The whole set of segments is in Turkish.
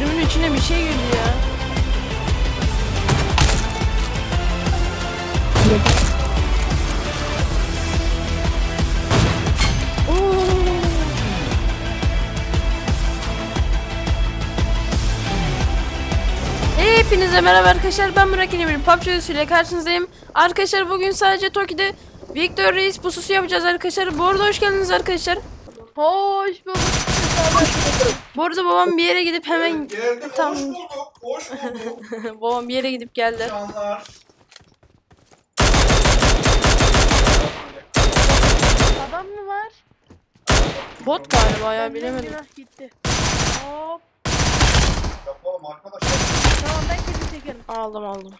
Gözümün içine bir şey girdi ya. Hepinize merhaba arkadaşlar ben Burak bir PUBG ile karşınızdayım. Arkadaşlar bugün sadece Toki'de Victor Reis pususu yapacağız arkadaşlar. Bu arada hoş geldiniz arkadaşlar. Hoş bulduk. Bu arada babam bir yere gidip hemen Geldik, Tamam. hoş bulduk, hoş bulduk babam bir yere gidip geldi. canlar. Adam mı var? Bot galiba ya bilemedim. günah gitti. Hop. Yapalım arkadaşlar. Tamam ben kesin çekerim. Aldım aldım.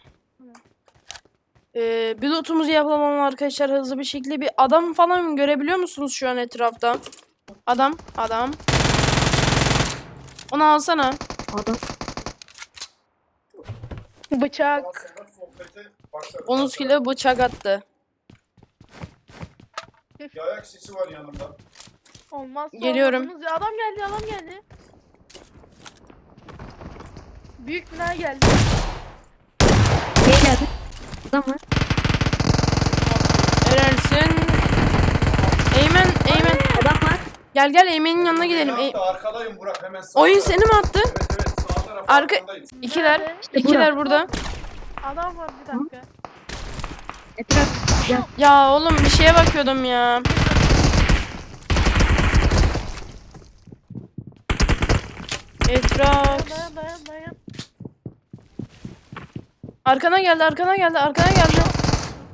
Ee, pilotumuzu yapalım arkadaşlar hızlı bir şekilde bir adam falan görebiliyor musunuz şu an etrafta? Adam, adam. Onu alsana. Adam. Bıçak. 10 kilo bıçak attı. Bir ayak sesi var yanımda. Olmaz. Geliyorum. olmazsınız. Adam geldi adam geldi. Büyük bina geldi. Geldi. Adam var. Helalsin. Eymen, Eymen. Adam var. Gel gel Eymen'in yanına gidelim. De arkadayım Burak hemen sağ Oyun taraf. seni mi attı? Evet evet sağ tarafta Arka- arkandayım. İkiler. Nerede? İkiler burada. Adam var bir dakika. Etraf. Gel. Ya oğlum bir şeye bakıyordum ya. Etraf. Dayan dayan dayan. Arkana geldi, arkana geldi, arkana geldi.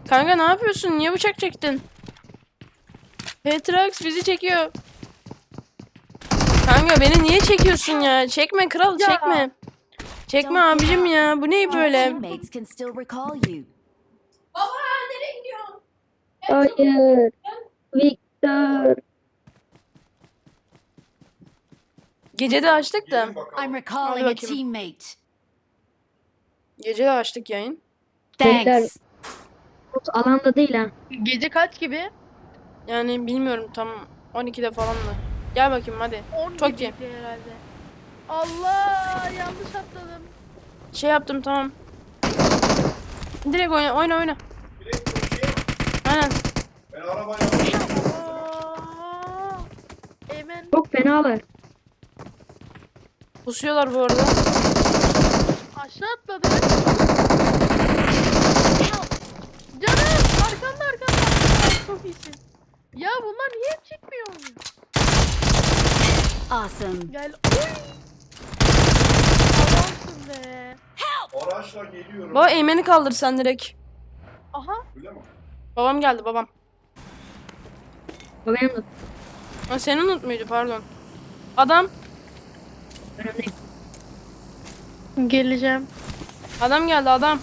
Kanka ne yapıyorsun? Niye bıçak çektin? Petrax bizi çekiyor. Kanka beni niye çekiyorsun ya? Çekme kral, Ya. çekme. Çekme abicim ya. Bu ne böyle? Still recall you. Hayır. Victor. Gece de açtık da. I'm recalling a teammate. Gece de açtık yayın. Thanks. Alanda değil ha. Gece kaç gibi? Yani bilmiyorum tam 12'de falan mı? Gel bakayım hadi. 10 Çok gibiydi herhalde. Allah yanlış atladım. Şey yaptım tamam. Direkt oyna oyna oyna. Direkt koşayım. Aynen. Ben arabaya alayım. Aa, Eymen Çok fenalar. Pusuyorlar bu arada. aşağı atladı. Canım arkanda arkanda. Ay, Çok iyisin. Ya bunlar niye hep çekmiyor? Awesome. Gel. Oy. Adamsın be. Araçla geliyorum. Baba Eymen'i kaldır sen direkt. Aha. Öyle mi? Babam geldi babam. Benim de. Ha, senin unut muydu pardon. Adam. Geleceğim. Adam geldi adam.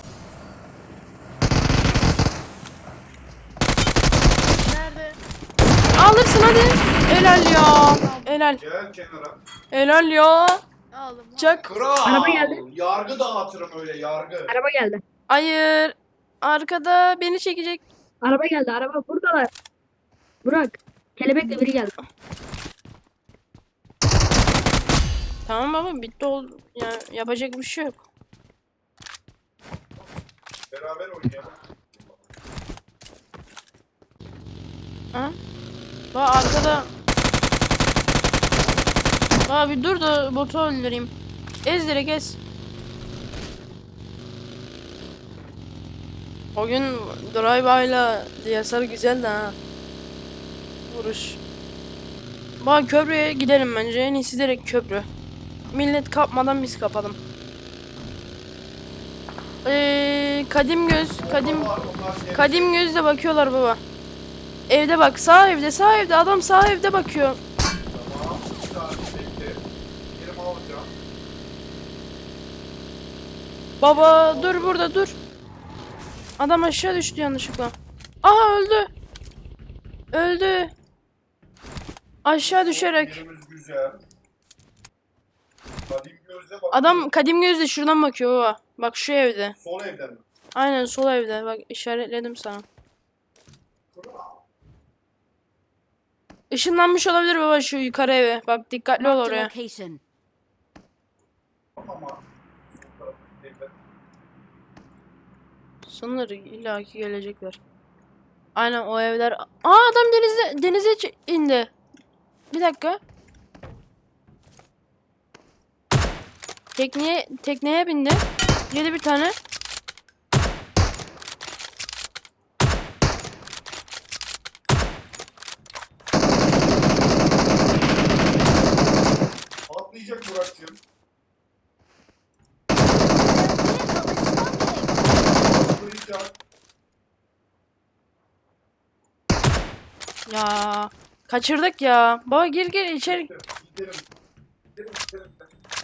Nerede? Alırsın hadi. Helal ya. Helal. Gel kenara. Helal ya. Aldım. Çak. Kral. Araba geldi. Yargı dağıtırım öyle yargı. Araba geldi. Hayır. Arkada beni çekecek. Araba geldi. Araba buradalar. Burak. Kelebekle biri geldi. Tamam baba bitti oldu. Ya, yapacak bir şey yok. Beraber oynayalım. Ha? Bak arkada. Bak bir dur da botu öldüreyim. Ez direkt ez. O gün drive-by'la DSR güzeldi ha. Vuruş. Bak köprüye gidelim bence. En iyisi direkt köprü. Millet kapmadan biz kapalım. Ee, kadim göz, kadim Kadim gözle bakıyorlar baba. Evde bak sağ evde sağ evde adam sağ evde bakıyor. Baba dur burada dur. Adam aşağı düştü yanlışlıkla. Aha öldü. Öldü. Aşağı düşerek. Adam kadim gözle şuradan bakıyor baba. Bak şu evde. Sol evden mi? Aynen sol evde. Bak işaretledim sana. Işınlanmış olabilir baba şu yukarı eve. Bak dikkatli ol oraya. Ama Sanırım illaki gelecekler. Aynen o evler. Aa adam denize denize indi. Bir dakika. Tekneye tekneye bindi. Yedi bir tane. Ya kaçırdık ya. Baba gir gir içeri.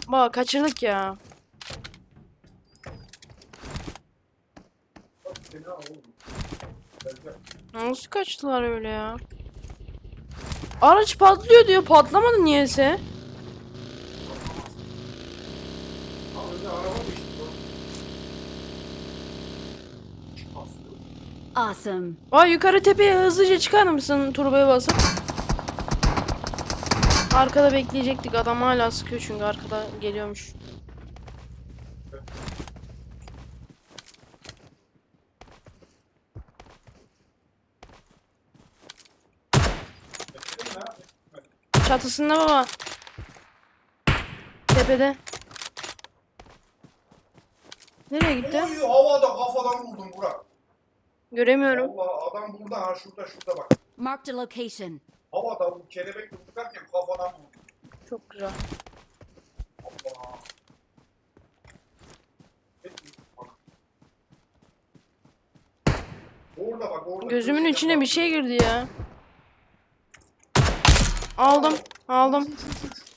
Baba kaçırdık ya. Nasıl kaçtılar öyle ya? Araç patlıyor diyor. Patlamadı niyeyse. Ha önde araba geçti. Aslında. Awesome. Vay yukarı tepeye hızlıca çıkar mısın turbaya basıp? Arkada bekleyecektik. Adam hala sıkıyor çünkü arkada geliyormuş. Çatısında baba. Tepede. Nereye gitti? Oy havada kafadan Burak. Göremiyorum. Vallahi adam burada ha şurada şurada bak. Marked a location. Havada bu kelebekle vururken kafadan vurdum. Çok güzel. Allah. Orada bak orada. Gözümün köşede içine bak. bir şey girdi ya. Aldım. Aldım. Uç, uç, uç,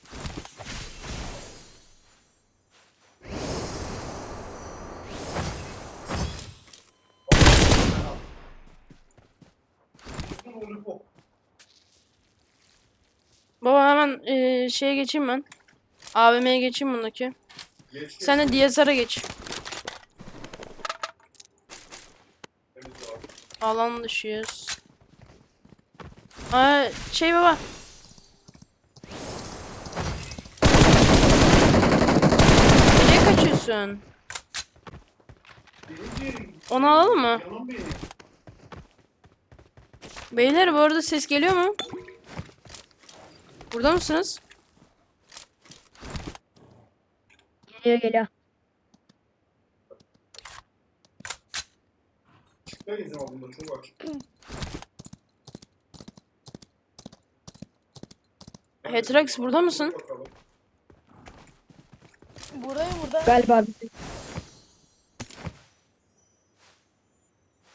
Baba hemen eee, şeye geçeyim ben. AVM'ye geçeyim bundaki. Geç. Sen de DSR'a geç. Alan dışıyız. Aa, şey baba. Nereye kaçıyorsun? Onu alalım mı? Beyler bu arada ses geliyor mu? Burada mısınız? Geliyor geliyor. Hetrax burada mısın? Burayı burada. Galiba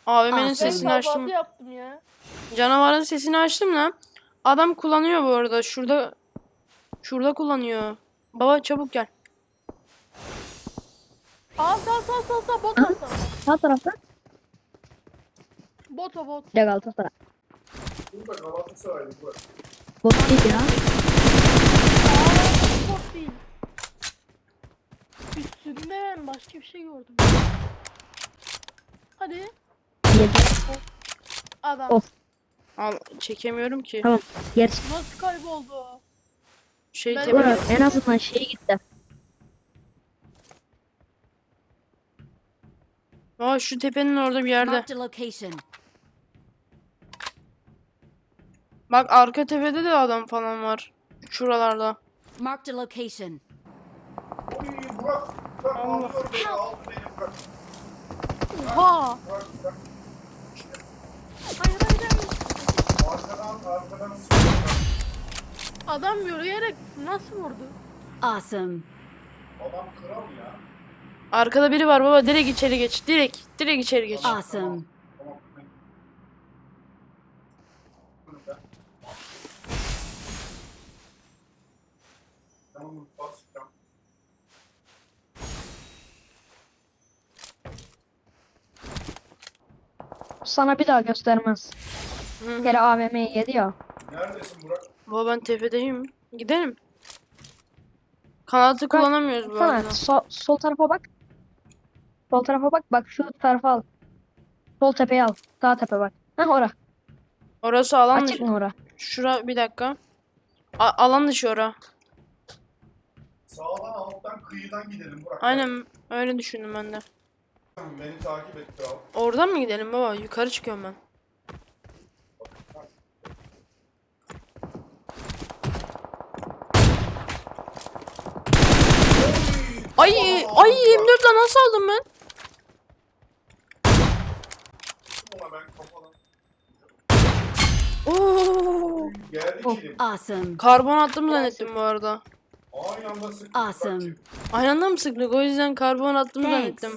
AVM'nin sesini açtım. yaptım ya. Canavarın sesini açtım lan. Adam kullanıyor bu arada. Şurada şurada kullanıyor. Baba çabuk gel. Aa sağ sağ sağ sağ bot al sana. sağ tarafta. Bot o bot. Bir. Burada Galatasaray'dı bu. Bot değil ya. Aa bot değil. Üstünde ben başka bir şey gördüm. Hadi. Yedi. Adam. Of. Al çekemiyorum ki. Tamam. Gerçi Nasıl kayboldu? Şey Ben- tepe. Burak en azından şey gitti. Aa şu tepenin orada bir yerde. Marked a location. Bak arka tepede de adam falan var. Şuralarda. Marked a location. Oha. Hayır hayır hayır. Arkadan arkadan sıkıyor. Adam yürüyerek nasıl vurdu? Awesome. Adam kral ya. Arkada biri var baba. Direkt içeri geç. Direkt. Direkt içeri geç. Awesome. Sana bir daha göstermez. Bir kere AVM'yi yedi ya. Neredesin Burak? Baba ben tepedeyim. Gidelim. Kanatı kullanamıyoruz bu Sana arada. sol, sol tarafa bak. Sol tarafa bak. Bak şu tarafa al. Sol tepeye al. Sağ tepe bak. Heh ora. Orası alan Açık dışı. mı ora? Şura bir dakika. A- alan dışı ora. Sağdan alttan kıyıdan gidelim Burak. Aynen öyle düşündüm ben de. Beni takip et kral. Oradan mı gidelim baba? Yukarı çıkıyorum ben. Ay ay 24 lan nasıl aldım ben? Oo. Awesome. Karbon attım zannettim bu arada. Aynı anda sıktık. Awesome. Aynı anda mı sıktık? O yüzden karbon attım Thanks. zannettim.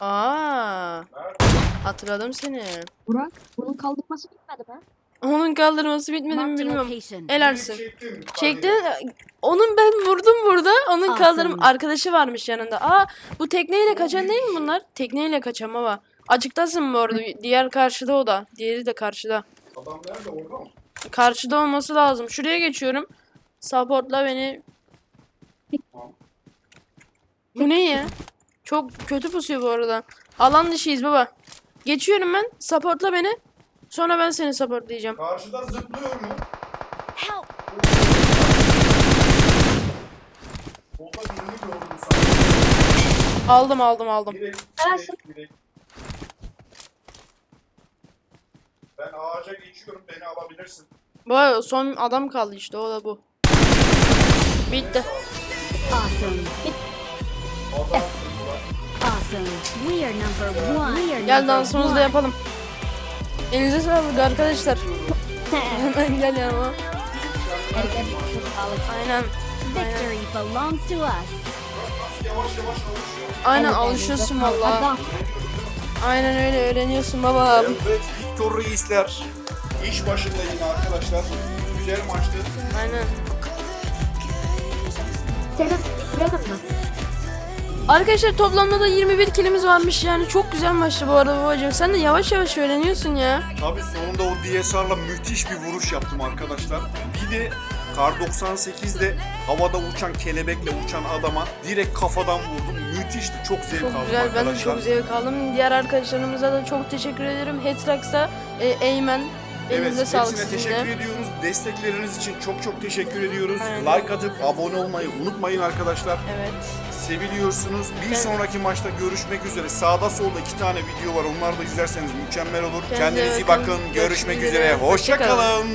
Aa, Nerede? Hatırladım seni. Burak bunun kaldırması bitmedi mi? Onun kaldırması bitmedi mi bilmiyorum. Elersin. Çekti. Onun ben vurdum burada. Onun kaldırım arkadaşı varmış yanında. Aa bu tekneyle kaçan değil mi bunlar? Tekneyle kaçan baba. Açıktasın bu arada. Diğer karşıda o da. Diğeri de karşıda. Adam nerede orada mı? Karşıda olması lazım. Şuraya geçiyorum. Supportla beni. Bu ne ya? Çok kötü pusuyor bu arada. Alan dışıyız baba. Geçiyorum ben. Supportla beni. Sonra ben seni supportlayacağım. Karşıda zıplıyor mu? Help! Solda birini gördüm sanki. Aldım aldım aldım. Direkt, direkt, direkt. Ben ağaca geçiyorum, beni alabilirsin. Bu son adam kaldı işte o da bu. Bitti. Awesome. Adamsın Gel number dansımızı da yapalım. Elinize sağlık arkadaşlar. Hemen gel yanıma. Aynen. Victory belongs to us. Aynen alışıyorsun valla. Aynen öyle öğreniyorsun baba. Evet, Victor Reisler. İş başında yine arkadaşlar. Güzel maçtı. Aynen. Senin bitirelim mi? Arkadaşlar toplamda da 21 kilimiz varmış yani çok güzel maçtı bu arada babacığım. Sen de yavaş yavaş öğreniyorsun ya. Tabii sonunda o DSR'la müthiş bir vuruş yaptım arkadaşlar. Bir de Kar 98'de havada uçan kelebekle uçan adama direkt kafadan vurdum. Müthişti. Çok zevk Çok aldım güzel ben de arkadaşlar. çok zevk aldım. Diğer arkadaşlarımıza da çok teşekkür ederim. Hetrax'a, e, Eymen. Evet, Elinize sağlık hepsine teşekkür de. ediyoruz. Destekleriniz için çok çok teşekkür ediyoruz. Aynen. Like atıp abone olmayı unutmayın arkadaşlar. Evet. Seviliyorsunuz. Bir Evet. sonraki maçta görüşmek üzere. Sağda solda iki tane video var. Onları da izlerseniz mükemmel olur. Kendinize Kendinize bakın. bakın. Görüşmek Görüşmek üzere. üzere. Hoşça Hoşça kalın.